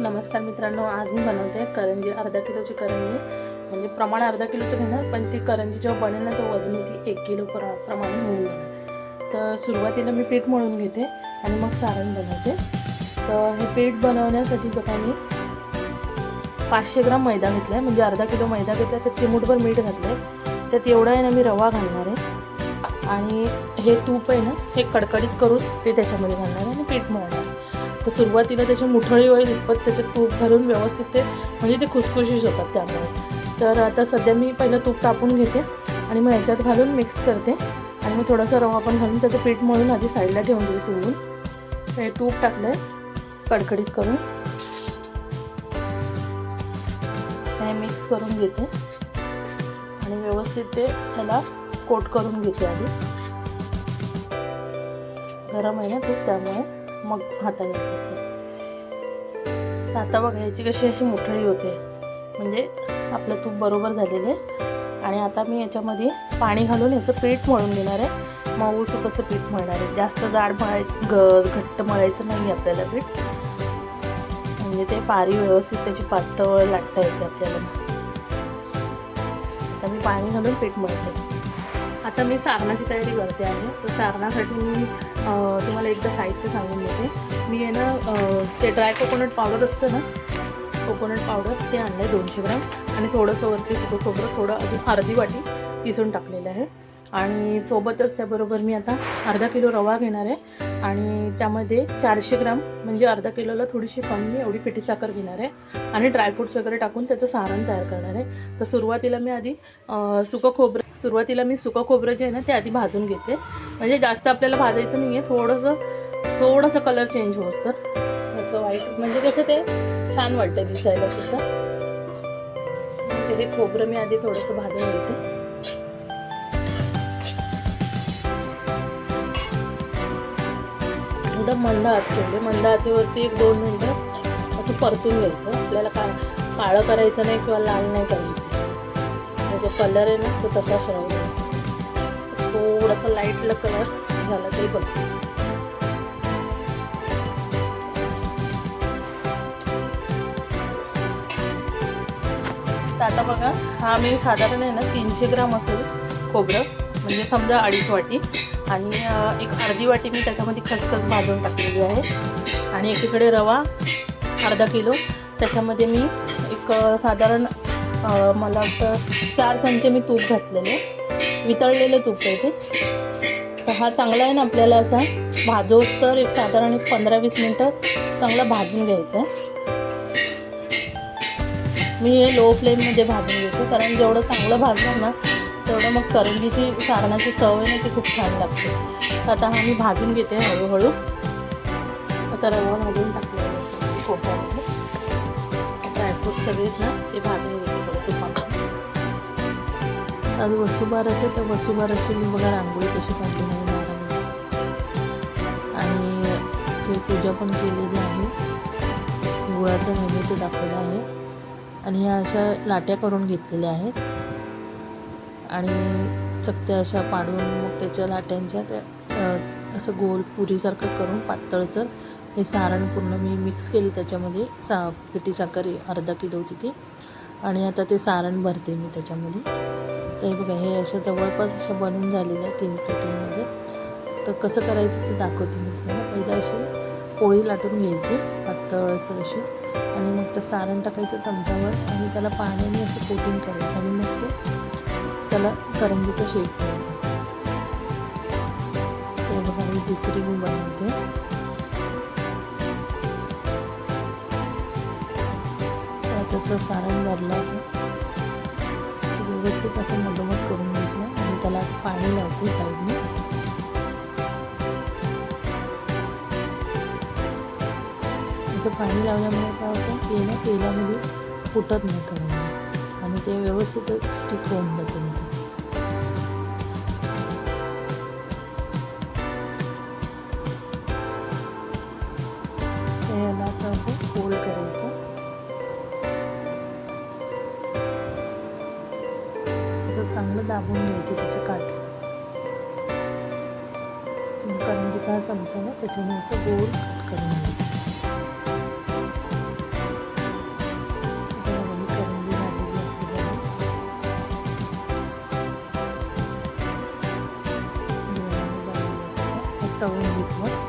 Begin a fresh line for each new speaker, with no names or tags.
नमस्कार मित्रांनो आज मी बनवते करंजी अर्धा किलोची करंजी. म्हणजे प्रमाण अर्धा किलोची घेणार पण ती करंजी जेव्हा बनेल ना तर वजनी ती एक किलो प्र प्रमाणे होऊन जाणार. तर सुरुवातीला मी पीठ मळून घेते आणि मग सारण बनवते. तर हे पीठ बनवण्यासाठी बघा मी पाचशे ग्राम मैदा घेतला आहे म्हणजे अर्धा किलो मैदा घेतला तर चिमूटभर मीठ घातलं आहे त्यात एवढा आहे ना मी रवा घालणार आहे. आणि हे तूप आहे ना हे कडकडीत करून ते त्याच्यामध्ये घालणार आहे आणि पीठ मळणार तर सुरुवातीला त्याची मुठळी होईल इतपत त्याच्यात तूप घालून व्यवस्थित ते म्हणजे ते खुसखुशीच होतात त्यामुळे. तर आता सध्या मी पहिलं तूप तापून घेते आणि मग ह्याच्यात घालून मिक्स करते. आणि मग थोडासा रवा पण घालून त्याचं पीठ मळून आधी साईडला ठेवून देते तुळून. हे तूप टाकलं आहे कडकडीत करून. हे मिक्स करून घेते. आणि व्यवस्थित ते ह्याला कोट करून घेते आधी. गरम आहे ना तूप त्यामुळे. मग हाताने करते. आता बघा याची कशी अशी मुठळी होते. म्हणजे आपलं तूप बरोबर झालेलं आहे. आणि आता मी याच्यामध्ये पाणी घालून याचं पीठ मळून घेणार आहे. मऊ कसं पीठ मळणार आहे. जास्त जाड मळाय ग घट्ट मळायचं नाही आपल्याला पीठ. म्हणजे ते पारी व्यवस्थित त्याची पातळ लाटता येते आपल्याला. आता मी पाणी घालून पीठ मळते. आता मी सारणाची तयारी करते आहे. तर सारणासाठी मी तुम्हाला एकदा साहित्य सांगून देते. मी आहे ना ते ड्राय कोकोनट पावडर असतं ना कोकोनट पावडर ते आणलं आहे दोनशे ग्राम. आणि थोडंसं वरती सुकं खोबरं थोडं अजून अर्धी वाटी पिसून टाकलेलं आहे. आणि सोबतच त्याबरोबर मी आता अर्धा किलो रवा घेणार आहे. आणि त्यामध्ये चारशे ग्राम म्हणजे अर्धा किलोला थोडीशी कमी एवढी पिठी साखर घेणार आहे. आणि ड्रायफ्रूट्स वगैरे टाकून त्याचं सारण तयार करणार आहे. तर सुरुवातीला मी आधी सुकं खोबरं सुरुवातीला मी सुकं खोबरं जे आहे ना ते आधी भाजून घेते. म्हणजे जास्त आपल्याला भाजायचं नाही आहे थोडंसं थोडंसं कलर चेंज होस तर असं व्हाईट म्हणजे कसं ते छान वाटतं दिसायला सुद्धा. ते हे खोबरं मी आधी थोडंसं भाजून घेते. एकदम मंद आच ठेवले. मंद आचेवरती एक दोन मिनटं असं परतून घ्यायचं. आपल्याला का काळं करायचं नाही किंवा लाल नाही करायचं. म्हणजे कलर आहे ना तो तसाच राहू द्यायचा थोडासा लाईटला कलर झाला तरी बस. तर आता बघा हा मी साधारण आहे ना तीनशे ग्राम असेल खोबरं म्हणजे समजा अडीच वाटी. आणि एक अर्धी वाटी मी त्याच्यामध्ये खसखस भाजून टाकलेली आहे. आणि एकीकडे रवा अर्धा किलो. त्याच्यामध्ये मी एक साधारण मला वाटतं चार चमचे मी तूप घातलेले. वितळलेले तूप आहे ते. तर हा चांगला आहे ना आपल्याला असा भाजोस तर एक साधारण एक पंधरा वीस मिनटं चांगला भाजून घ्यायचं आहे. मी हे लो फ्लेममध्ये भाजून घेते कारण जेवढं चांगलं भाजणार ना तेवढं मग करंजीची सारणाची चव आहे ना ती खूप छान लागते. तर आता हा मी भाजून घेते हळूहळू. आता रवा भाजून टाकलं खोबऱ्यामध्ये ड्रायफ्रूट सगळेच ना ते भाजून घेते. आज वसुबार आहे तर वसुबारसची मी बघा रांगोळी कशी काढली नाही दारामध्ये आणि ते पूजा पण केलेली आहे. गुळाचं नैवेद्य दाखवलं आहे. आणि ह्या अशा लाट्या करून घेतलेल्या आहेत. आणि चकत्या अशा पाडून मग त्याच्या लाट्यांच्या त्या असं गोल पुरीसारखं करून पातळचं हे सारण पूर्ण मी मिक्स केलं त्याच्यामध्ये. सा पिठी साखर अर्धा किलो होती ती. आणि आता ते सारण भरते मी त्याच्यामध्ये. तर हे बघा हे अशा जवळपास अशा बनून झालेलं आहे तीन पेटींमध्ये. तर कसं करायचं ते दाखवते मी तुम्हाला. पहिलं अशी पोळी लाटून घ्यायची पातळसर अशी. आणि मग ते सारण टाकायचं चमचावर आणि त्याला पाण्याने असं कोटिंग करायचं आणि मग ते त्याला करंजीचा शेप द्यायचा ते बघा मी दुसरी मी बनवते. तसं सारण भरलं होतं व्यवस्थित असं मधोमध करून घेतलं आणि त्याला पाणी लावते साईडने. असं पाणी लावल्यामुळे काय होतं? ते ना तेलामध्ये फुटत नाही करंजी आणि ते व्यवस्थित स्टिक होऊन जाते ते याला आता असं फोल्ड करायचं. दाबून घ्यायची त्याची काठ. करंजीचा हा चमचा ना त्याच्याने असं गोल कट करून घ्यायचं. तळून